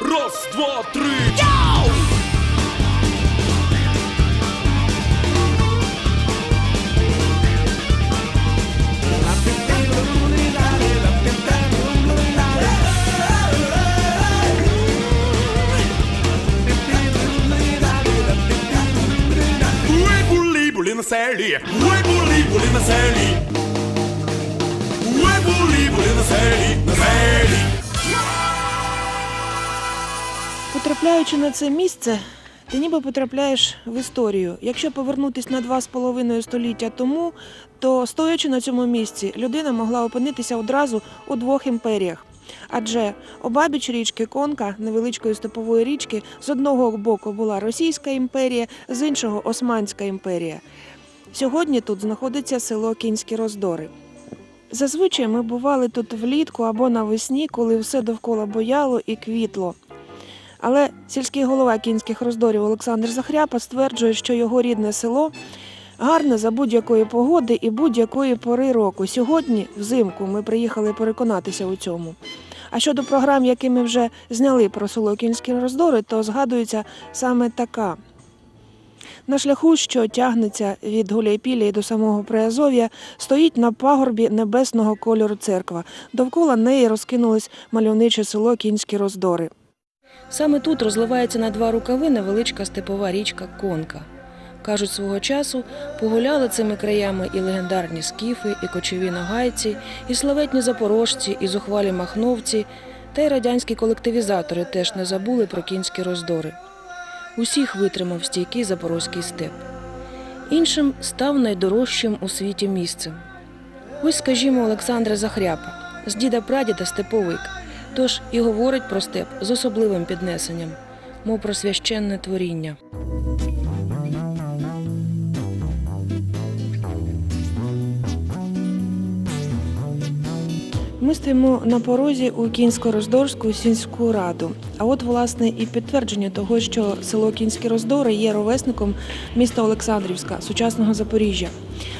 Раз, два, три. Ой, були, були на селі. Ой, були, були на селі. Ой, були, були на селі, на Потрапляючи на це місце, ти ніби потрапляєш в історію. Якщо повернутися на два з половиною століття тому, то стоячи на цьому місці, людина могла опинитися одразу у двох імперіях. Адже обабіч річки Конка, невеличкої степової річки, з одного боку була Російська імперія, з іншого Османська імперія. Сьогодні тут знаходиться село Кінські Роздори. Зазвичай ми бували тут влітку або навесні, коли все довкола бояло і квітло. Але сільський голова кінських роздорів Олександр Захряпа стверджує, що його рідне село гарне за будь-якої погоди і будь-якої пори року. Сьогодні, взимку, ми приїхали переконатися у цьому. А щодо програм, які ми вже зняли про село Кінські роздори, то згадується саме така. На шляху, що тягнеться від Гуляйпілля до самого Приазов'я, стоїть на пагорбі небесного кольору церква. Довкола неї розкинулось мальовниче село Кінські роздори. Саме тут розливається на два рукави невеличка степова річка Конка. Кажуть, свого часу погуляли цими краями і легендарні скіфи, і кочові нагайці, і славетні запорожці, і зухвалі махновці, та й радянські колективізатори теж не забули про кінські роздори. Усіх витримав стійкий запорозький степ. Іншим став найдорожчим у світі місцем. Ось, скажімо, Олександра Захряпа, з діда прадіда степовик, тож і говорить про степ з особливим піднесенням, мов про священне творіння. Ми стоїмо на порозі у Кінсько-Роздорську сільську раду. А от, власне, і підтвердження того, що село Кінські Роздори є ровесником міста Олександрівська, сучасного Запоріжжя.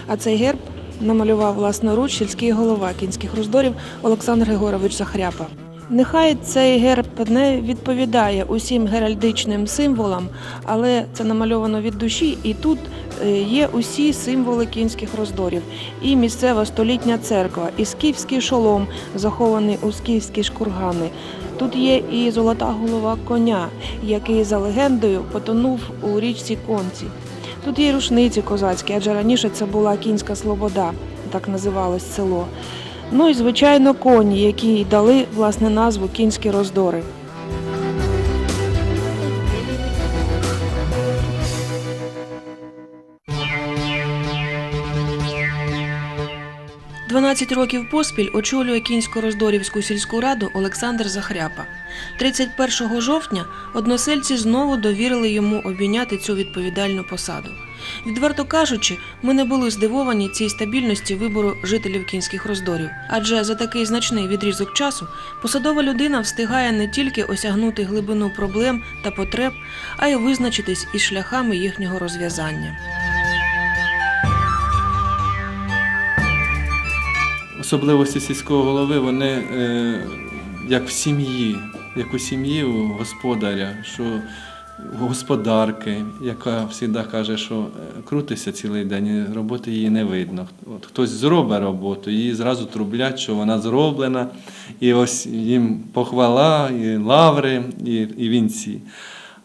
А цей герб намалював власноруч сільський голова кінських роздорів Олександр Григорович Захряпа. Нехай цей герб не відповідає усім геральдичним символам, але це намальовано від душі, і тут е, є усі символи кінських роздорів. І місцева столітня церква, і скіфський шолом, захований у скіфські шкургани. Тут є і золота голова коня, який за легендою потонув у річці Конці. Тут є рушниці козацькі, адже раніше це була кінська слобода, так називалось село. Ну і звичайно коні, які й дали власне назву кінські роздори. Дванадцять років поспіль очолює Кінсько-Роздорівську сільську раду Олександр Захряпа. 31 жовтня односельці знову довірили йому обійняти цю відповідальну посаду. Відверто кажучи, ми не були здивовані цій стабільності вибору жителів кінських роздорів, адже за такий значний відрізок часу посадова людина встигає не тільки осягнути глибину проблем та потреб, а й визначитись із шляхами їхнього розв'язання. Особливості сільського голови, вони е, як в сім'ї, як у сім'ї у господаря, що господарки, яка завжди каже, що е, крутися цілий день, роботи її не видно. От хтось зробить роботу, її зразу трублять, що вона зроблена, і ось їм похвала, і лаври, і, і вінці.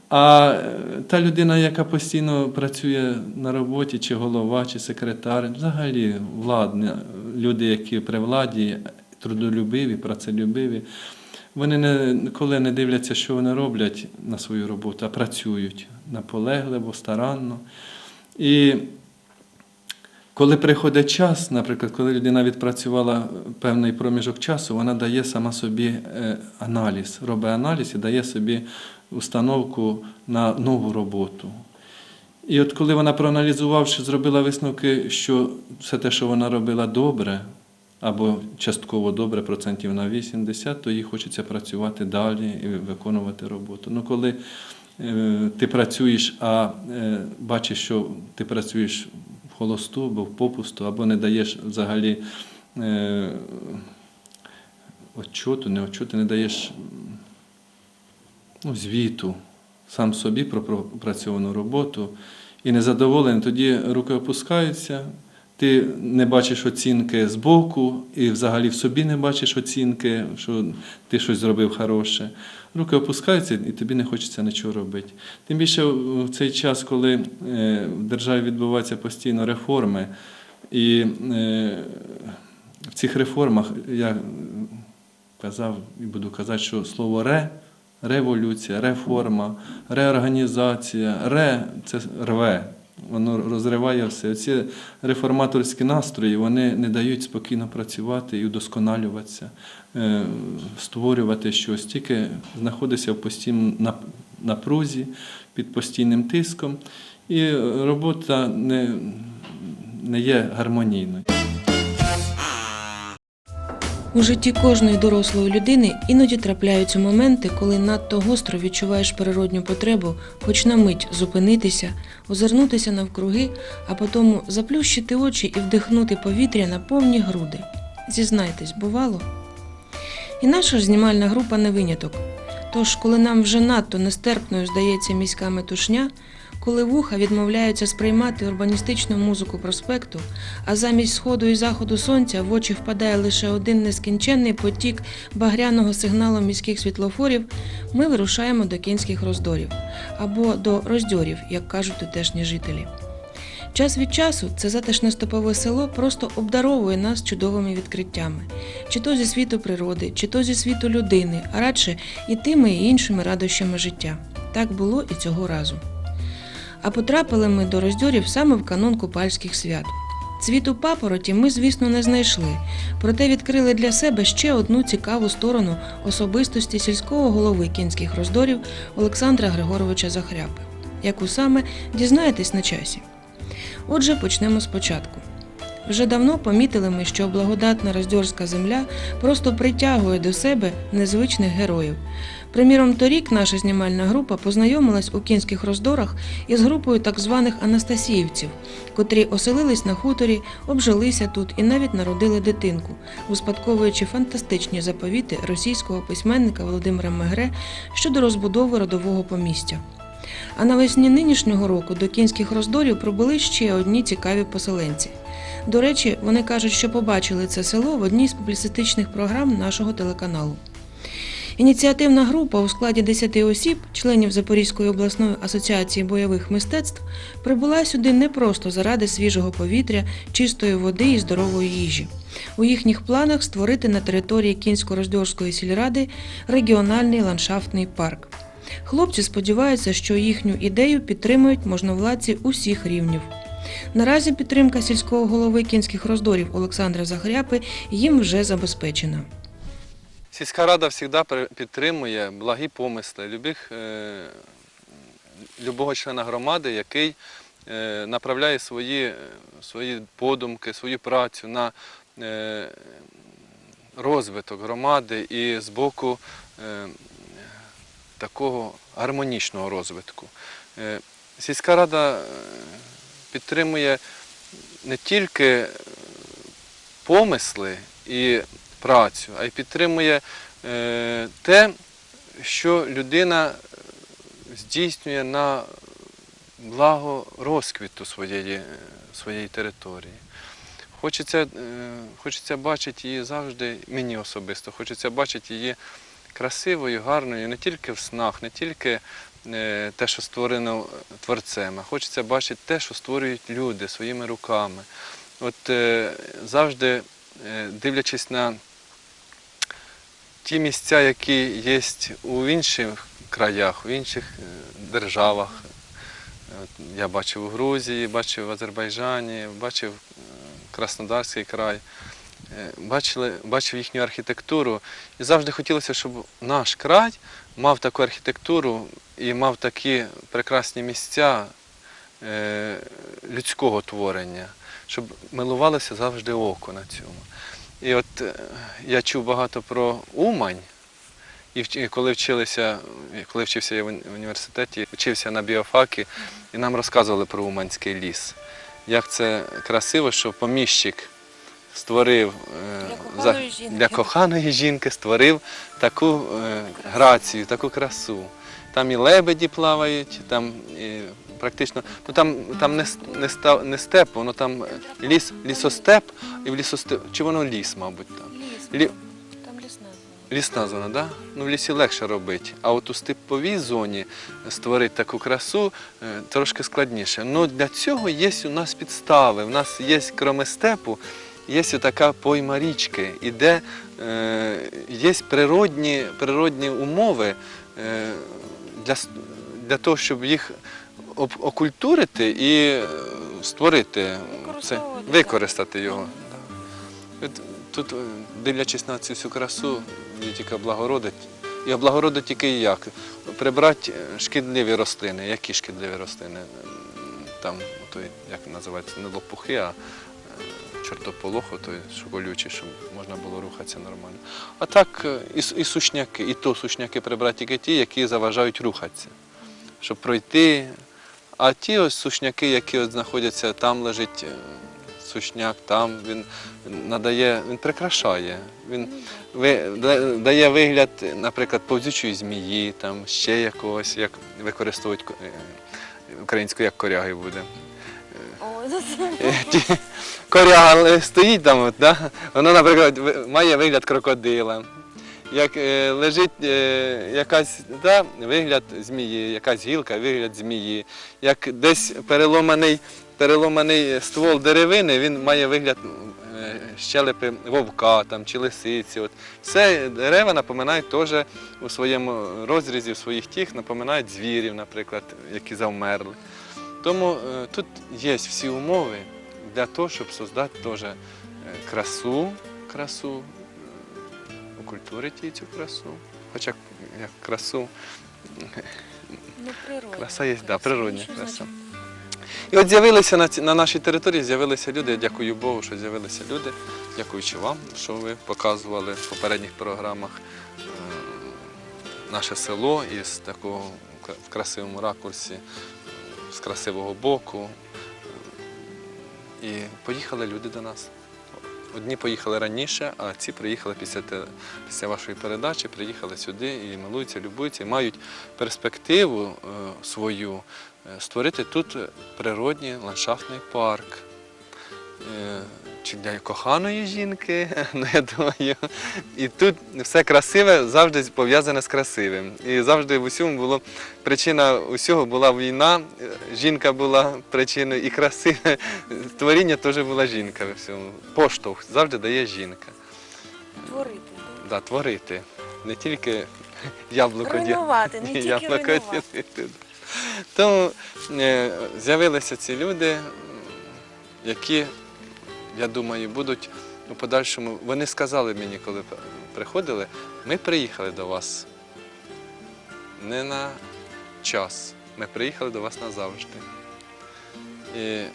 А е, та людина, яка постійно працює на роботі, чи голова, чи секретар, взагалі владна, люди, які при владі, трудолюбиві, працелюбиві, вони не, коли не дивляться, що вони роблять на свою роботу, а працюють наполегливо, старанно. І коли приходить час, наприклад, коли людина відпрацювала певний проміжок часу, вона дає сама собі е, аналіз, робить аналіз і дає собі установку на нову роботу. І от коли вона проаналізувавши, зробила висновки, що все те, що вона робила добре, або частково добре, процентів на 80, то їй хочеться працювати далі і виконувати роботу. Ну, коли е, ти працюєш, а е, бачиш, що ти працюєш в холосту або в попусту, або не даєш взагалі е, отчоту, не отчоту, не даєш ну, звіту, сам собі про пропрацьовану роботу і незадоволений, тоді руки опускаються, ти не бачиш оцінки збоку і взагалі в собі не бачиш оцінки, що ти щось зробив хороше. Руки опускаються і тобі не хочеться нічого робити. Тим більше в цей час, коли е, в державі відбуваються постійно реформи, і е, в цих реформах я казав і буду казати, що слово ре, революція, реформа, реорганізація, ре це рве. Воно розриває все. Ці реформаторські настрої вони не дають спокійно працювати і удосконалюватися, е, створювати щось, тільки знаходишся в постійному напрузі, під постійним тиском, і робота не, не є гармонійною. У житті кожної дорослої людини іноді трапляються моменти, коли надто гостро відчуваєш природню потребу хоч на мить зупинитися, озирнутися навкруги, а потім заплющити очі і вдихнути повітря на повні груди. Зізнайтесь, бувало? І наша ж знімальна група не виняток. Тож, коли нам вже надто нестерпною здається міська метушня, коли вуха відмовляються сприймати урбаністичну музику проспекту, а замість сходу і заходу сонця в очі впадає лише один нескінченний потік багряного сигналу міських світлофорів, ми вирушаємо до кінських роздорів або до роздьорів, як кажуть тутешні жителі. Час від часу це затишне стопове село просто обдаровує нас чудовими відкриттями, чи то зі світу природи, чи то зі світу людини, а радше і тими і іншими радощами життя. Так було і цього разу. А потрапили ми до роздьорів саме в канун купальських свят. Цвіту папороті ми, звісно, не знайшли, проте відкрили для себе ще одну цікаву сторону особистості сільського голови кінських роздорів Олександра Григоровича Захряпи, яку саме дізнаєтесь на часі. Отже, почнемо спочатку. Вже давно помітили ми, що благодатна роздьорська земля просто притягує до себе незвичних героїв. Приміром, торік наша знімальна група познайомилась у кінських роздорах із групою так званих анастасіївців, котрі оселились на хуторі, обжилися тут і навіть народили дитинку, успадковуючи фантастичні заповіти російського письменника Володимира Мегре щодо розбудови родового помістя. А навесні нинішнього року до кінських роздорів прибули ще одні цікаві поселенці. До речі, вони кажуть, що побачили це село в одній з публіцистичних програм нашого телеканалу. Ініціативна група у складі 10 осіб, членів Запорізької обласної асоціації бойових мистецтв, прибула сюди не просто заради свіжого повітря, чистої води і здорової їжі. У їхніх планах створити на території Кінсько-Роздьорської сільради регіональний ландшафтний парк. Хлопці сподіваються, що їхню ідею підтримують можновладці усіх рівнів. Наразі підтримка сільського голови кінських роздорів Олександра Захряпи їм вже забезпечена. Сільська рада завжди підтримує благі помисли любих, е, любого члена громади, який е, направляє свої, е, свої подумки, свою працю на розвиток громади і з боку такого гармонічного розвитку. Сільська рада підтримує не тільки помисли і працю, а й підтримує е, те, що людина е, здійснює на благо розквіту своєї, е, своєї території. Хочеться, хочеться бачити її завжди, мені особисто, хочеться бачити її красивою, гарною, не тільки в снах, не тільки те, що створено творцем, а хочеться бачити те, що створюють люди своїми руками. От завжди дивлячись на ті місця, які є у інших краях, у інших е, державах. Я бачив у Грузії, бачив в Азербайджані, бачив е, Краснодарський край, е, бачили, бачив їхню архітектуру. І завжди хотілося, щоб наш край мав таку архітектуру і мав такі прекрасні місця людського творення, щоб милувалося завжди око на цьому. І от е, я чув багато про Умань, і коли вчилися, коли вчився я в університеті, вчився на біофакі, і нам розказували про Уманський ліс. Як це красиво, що поміщик створив е, Для коханої жінки. для коханої жінки створив таку е, грацію, таку красу. там і лебеді плавають, там і практично, ну там, там не, не, ста- не степ, воно там ліс, лісостеп, і в лісостеп, чи воно ліс, мабуть, там. Лі, Там лісна. Лісна зона, да? Ну, в лісі легше робити. А от у степовій зоні створити таку красу е, трошки складніше. Ну для цього є у нас підстави. У нас є, крім степу, є така пойма річки, і де е, є природні, природні умови е, для, для того, щоб їх окультурити і е, створити це, використати його. Тут, е, дивлячись на цю всю красу, її тільки облагородить. І облагородить тільки як? Прибрати е, шкідливі рослини. Які шкідливі рослини? Там, той, як називається, не лопухи, а е, чортополоху, той що колючий, щоб можна було рухатися нормально. А так е, і, і сушняки, і то сушняки прибрати тільки ті, які заважають рухатися, щоб пройти. А ті ось сушняки, які от знаходяться, там лежить е, сушняк, там він надає, він прикрашає. Він дає вигляд, наприклад, повзючої змії, там ще якогось, як використовують ко- е, українською, як коряги буде. Е, Коряга стоїть там, да? воно, наприклад, має вигляд крокодила. Як е, лежить е, якась да, вигляд змії, якась гілка, вигляд змії. Як десь переломаний, переломаний ствол деревини, він має вигляд е, щелепи вовка там, чи лисиці. От. Все дерева напоминають теж у своєму розрізі, в своїх тіх, напоминають звірів, наприклад, які завмерли. Тому тут є всі умови для того, щоб создати теж красу, красу, окультурити цю красу. Хоча як красу, Ну, природна. краса є, да, природня Що краса. значить? І от з'явилися на, на нашій території, з'явилися люди. Я дякую Богу, що з'явилися люди. Дякуючи вам, що ви показували в попередніх програмах е, наше село із такого в красивому ракурсі, е, з красивого боку. І поїхали люди до нас. Одні поїхали раніше, а ці приїхали після, після вашої передачі, приїхали сюди і милуються, любуються, і мають перспективу е, свою е, створити тут природній ландшафтний парк. Е, Чи для коханої жінки, ну я думаю. І тут все красиве завжди пов'язане з красивим. І завжди в усьому було причина усього була війна, е, жінка була причиною і красиве творіння теж була жінка в всьому. Поштовх завжди дає жінка. Творити. Да, творити. Не тільки яблуко Руйнувати, не тільки яблуко руйнувати. Тому е, з'явилися ці люди, які, я думаю, будуть у подальшому. Вони сказали мені, коли приходили, ми приїхали до вас не на час, ми приїхали до вас назавжди. І е,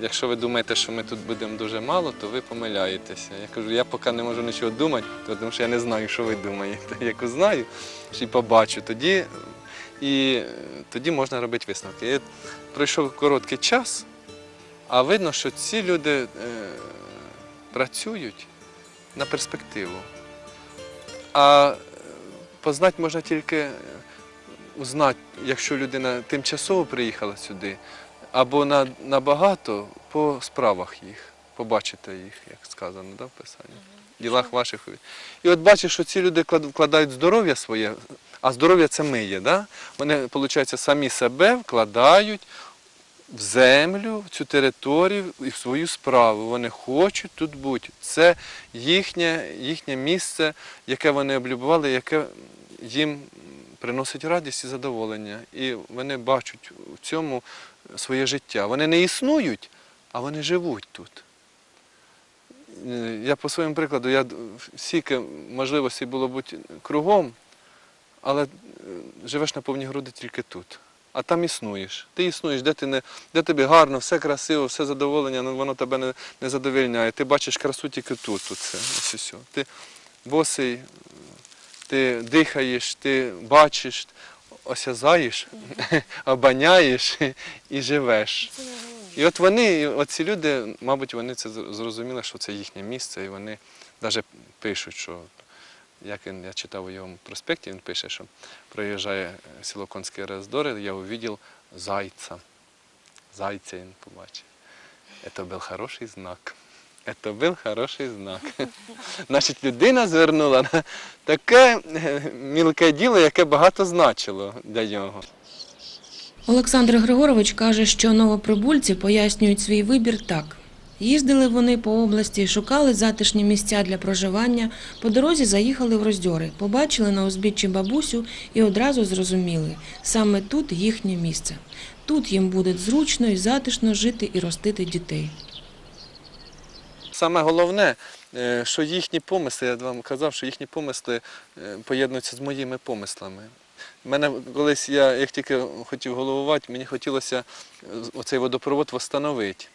якщо ви думаєте, що ми тут будемо дуже мало, то ви помиляєтеся. Я кажу, я поки не можу нічого думати, тому що я не знаю, що ви думаєте. Як узнаю і побачу, тоді, і тоді можна робити висновки. Пройшов короткий час, а видно, що ці люди е, працюють на перспективу. А е, познати можна тільки е, узнати, якщо людина тимчасово приїхала сюди, або на, набагато по справах їх, побачите їх, як сказано да, в Писанні, в ділах ваших. І от бачиш, що ці люди вкладають здоров'я своє, а здоров'я це ми є. Да? Вони, виходить, самі себе вкладають в землю, в цю територію і в свою справу. Вони хочуть тут бути. Це їхнє, їхнє місце, яке вони облюбували, яке їм приносить радість і задоволення. І вони бачать в цьому своє життя. Вони не існують, а вони живуть тут. Е, Я по своєму прикладу, я стільки можливостей було бути кругом, але е, живеш на повні груди тільки тут. А там існуєш. Ти існуєш, де, ти не, де тобі гарно, все красиво, все задоволення, але воно тебе не, не задовольняє. Ти бачиш красу тільки тут. тут це, ось і все. Ти босий, ти дихаєш, ти бачиш, осязаєш, обаняєш і живеш. І от вони, оці люди, мабуть, вони це зрозуміли, що це їхнє місце, і вони навіть пишуть, що як він, я читав у його проспекті, він пише, що проїжджає е, село Конські Роздори, я увидел зайця. Зайця він побачив. Це був хороший знак. Це був хороший знак. Значить, людина звернула на таке е, мілке діло, яке багато значило для нього. Олександр Григорович каже, що новоприбульці пояснюють свій вибір так. Їздили вони по області, шукали затишні місця для проживання, по дорозі заїхали в роздьори, побачили на узбіччі бабусю і одразу зрозуміли – саме тут їхнє місце. Тут їм буде зручно і затишно жити і ростити дітей. Саме головне, е, що їхні помисли, я вам казав, що їхні помисли е, поєднуються з моїми помислами. Мене колись я, як тільки хотів головувати, мені хотілося е, оцей водопровод встановити.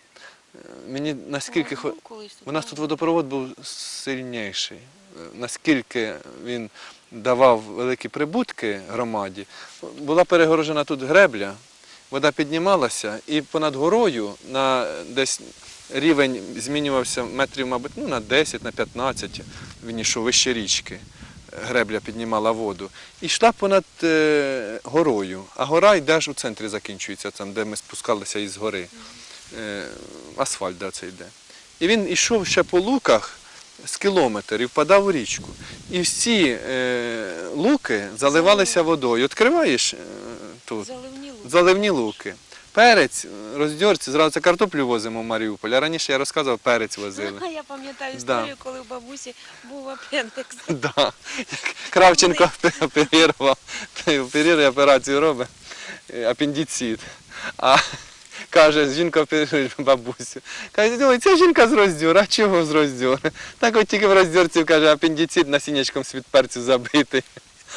Мені наскільки хо- у нас тут водопровод був сильніший. Наскільки він давав великі прибутки громаді, була перегорожена тут гребля, вода піднімалася, і понад горою на десь рівень змінювався метрів, мабуть, ну, на 10, на 15, він йшов вище річки. Гребля піднімала воду. І йшла понад е, горою. А гора йде аж у центрі закінчується, там, де ми спускалися із гори. Е, асфальт де це йде. І він йшов ще по луках з кілометр і впадав у річку. І всі е, луки заливалися водою. Відкриваєш е, тут заливні луки. Перець, е, роздьорці, зразу це картоплю возимо в Маріуполь. А раніше я розказував, перець возили. Я пам'ятаю Да. історію, коли у бабусі був апендекс. Да. Кравченко оперував, оперує операцію робить, апендицит. А каже, жінка бабусю. Каже, ой, ця жінка з роздюра, а чого з роздюра? Так от тільки в роздюрці каже, апендицит насіннячком світ перцю забитий.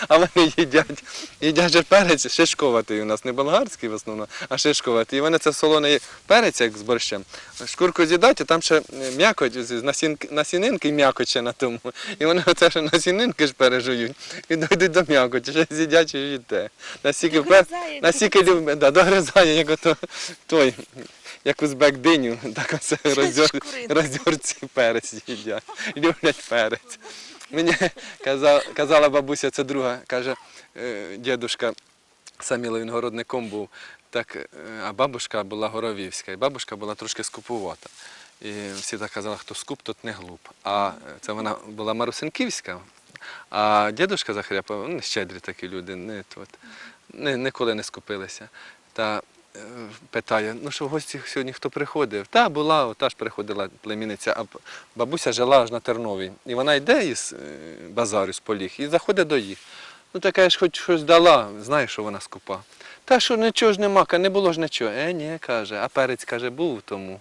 А вони їдять, їдять же перець шишковатий у нас, не болгарський в основному, а шишковатий. І вони це солоний перець, як з борщем. Шкурку з'їдають, а там ще м'якоть, з насінки, насінинки і м'якоть ще на тому. І вони оце ще насінинки ж пережують і дойдуть до м'якоті, ще з'їдять і їдять. Настільки, пер... Любить, да, догризає, як ото той, як узбек диню, так оце роздьор... роздьорці перець їдять. Люблять перець. Мені казала, бабуся, це друга, каже, е, дідушка Саміло, він городником був, так, е, а бабушка була горовівська, і бабушка була трошки скупувата. І всі так казали, хто скуп, тот не глуп. А е, це вона була Марусинківська, а дідушка Захаряпа, ну, щедрі такі люди, не, тут, не, ніколи не скупилися. Та питає, ну що в гості сьогодні хто приходив? Та була, та ж приходила племінниця, а бабуся жила аж на Терновій. І вона йде із е, базарю, з поліг, і заходить до їх. Ну така ж хоч щось дала, знаєш, що вона скупа. Та що нічого ж нема, не було ж нічого. Е, ні, каже, а перець каже, був тому.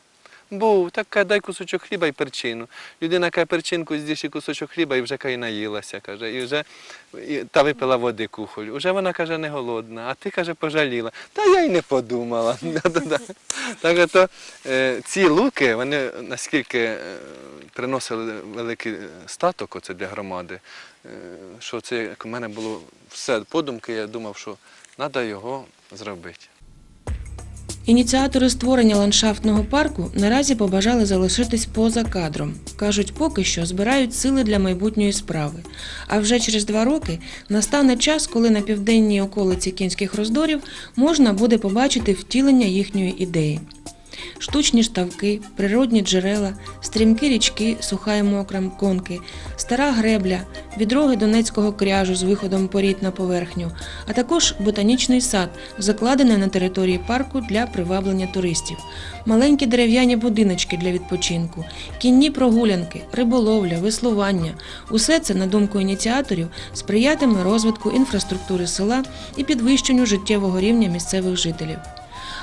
Був, так каже, дай кусочок хліба і перчину. Людина каже, перчинку з'їш і кусочок хліба і вже каже, наїлася, каже, і вже і, та випила води кухоль. Уже вона каже, не голодна, а ти каже, пожаліла. Та я й не подумала. Так ото е, ці луки, вони наскільки е, приносили великий статок оце для громади, е, що це як у мене було все подумки, я думав, що треба його зробити. Ініціатори створення ландшафтного парку наразі побажали залишитись поза кадром. Кажуть, поки що збирають сили для майбутньої справи. А вже через два роки настане час, коли на південній околиці кінських роздорів можна буде побачити втілення їхньої ідеї. Штучні штавки, природні джерела, стрімкі річки, суха і мокра конки, стара гребля, відроги донецького кряжу з виходом порід на поверхню, а також ботанічний сад, закладений на території парку для приваблення туристів, маленькі дерев'яні будиночки для відпочинку, кінні прогулянки, риболовля, веслування – усе це, на думку ініціаторів, сприятиме розвитку інфраструктури села і підвищенню життєвого рівня місцевих жителів.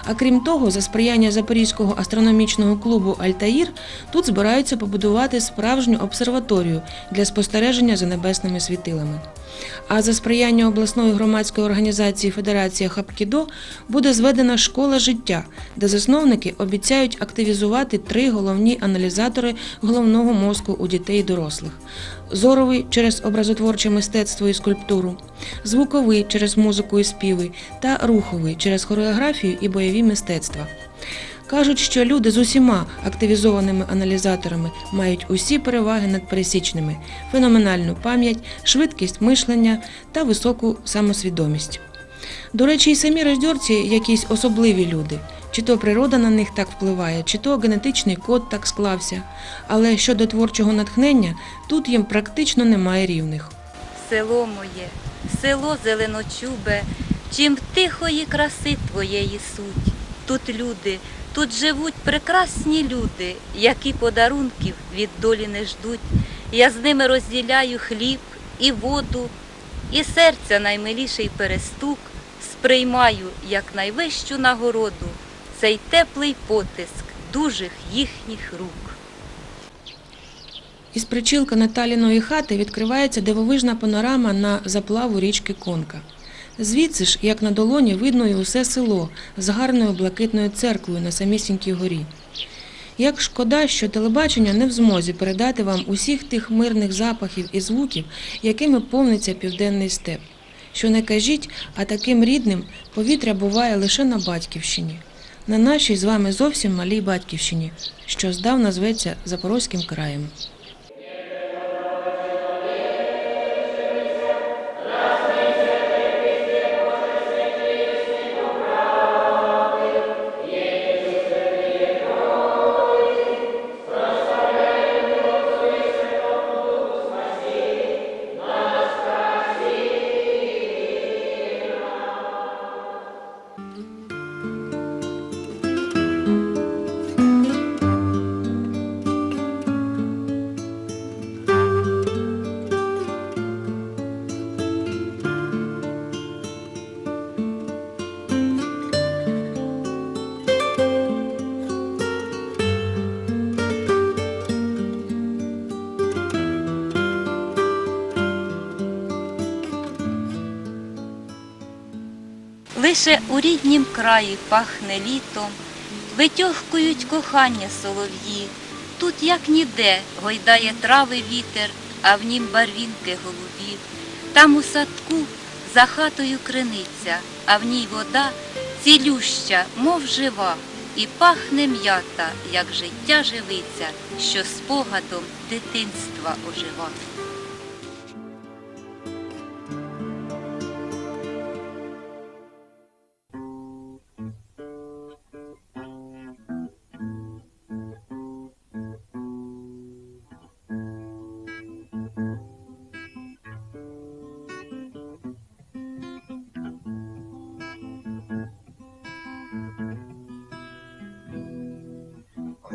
А крім того, за сприяння Запорізького астрономічного клубу Альтаїр тут збираються побудувати справжню обсерваторію для спостереження за небесними світилами. А за сприяння обласної громадської організації Федерація Хапкідо буде зведена школа життя, де засновники обіцяють активізувати три головні аналізатори головного мозку у дітей і дорослих: зоровий через образотворче мистецтво і скульптуру, звуковий через музику і співи та руховий через хореографію і бойові мистецтва. Кажуть, що люди з усіма активізованими аналізаторами мають усі переваги над пересічними: феноменальну пам'ять, швидкість мишлення та високу самосвідомість. До речі, і самі роздьорці якісь особливі люди. Чи то природа на них так впливає, чи то генетичний код так склався. Але щодо творчого натхнення, тут їм практично немає рівних. село моє, село зеленочубе, чим тихої краси твоєї суть. Тут люди, тут живуть прекрасні люди, які подарунків від долі не ждуть. Я з ними розділяю хліб і воду, і серця наймиліший перестук сприймаю як найвищу нагороду цей теплий потиск дужих їхніх рук. Із причілка Наталіної хати відкривається дивовижна панорама на заплаву річки Конка. Звідси ж, як на долоні, видно і усе село з гарною блакитною церквою на самісінькій горі. Як шкода, що телебачення не в змозі передати вам усіх тих мирних запахів і звуків, якими повниться південний степ. Що не кажіть, а таким рідним повітря буває лише на батьківщині, на нашій з вами зовсім малій батьківщині, що здавна зветься Запорозьким краєм. Лише у ріднім краї пахне літом, витьохкують кохання солов'ї. Тут, як ніде, гойдає трави вітер, а в нім барвінки голубі. Там у садку за хатою криниця, а в ній вода цілюща, мов жива, і пахне м'ята, як життя живиться, що спогадом дитинства ожива.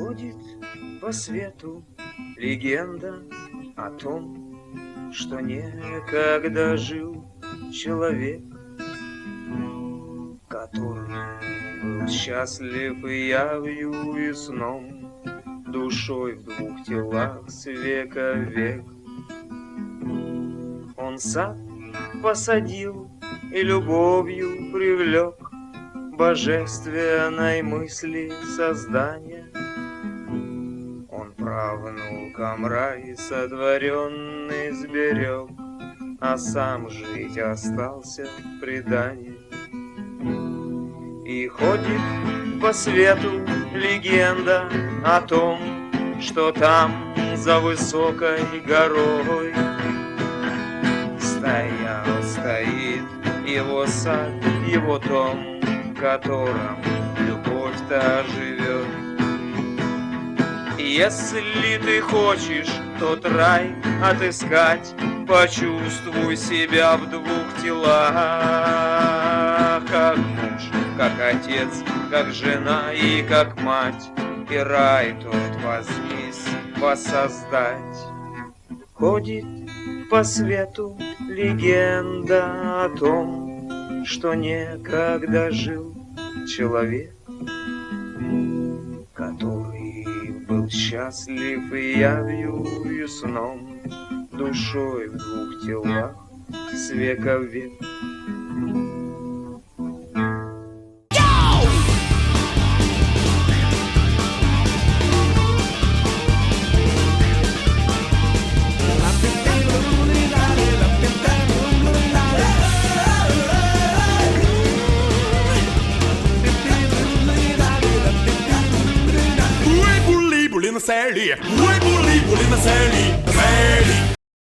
Ходит по свету легенда о том, что некогда жил человек, который был счастлив и явью и сном, душой в двух телах с века век. Он сад посадил и любовью привлек божественной мысли создания. Он правнукам рай сотворенный сберег, а сам жить остался в предании. И ходит по свету легенда о том, что там за высокой горой стоял, стоит его сад, его дом, в котором любовь-то живет. Если ты хочешь тот рай отыскать, почувствуй себя в двух телах, как муж, как отец, как жена и как мать, и рай тот возмись воссоздать. Ходит по свету легенда о том, что некогда жил человек, счастлив явью, и сном, душой в двух телах с века в век. Веселі. Ой, були, були веселі, веселі.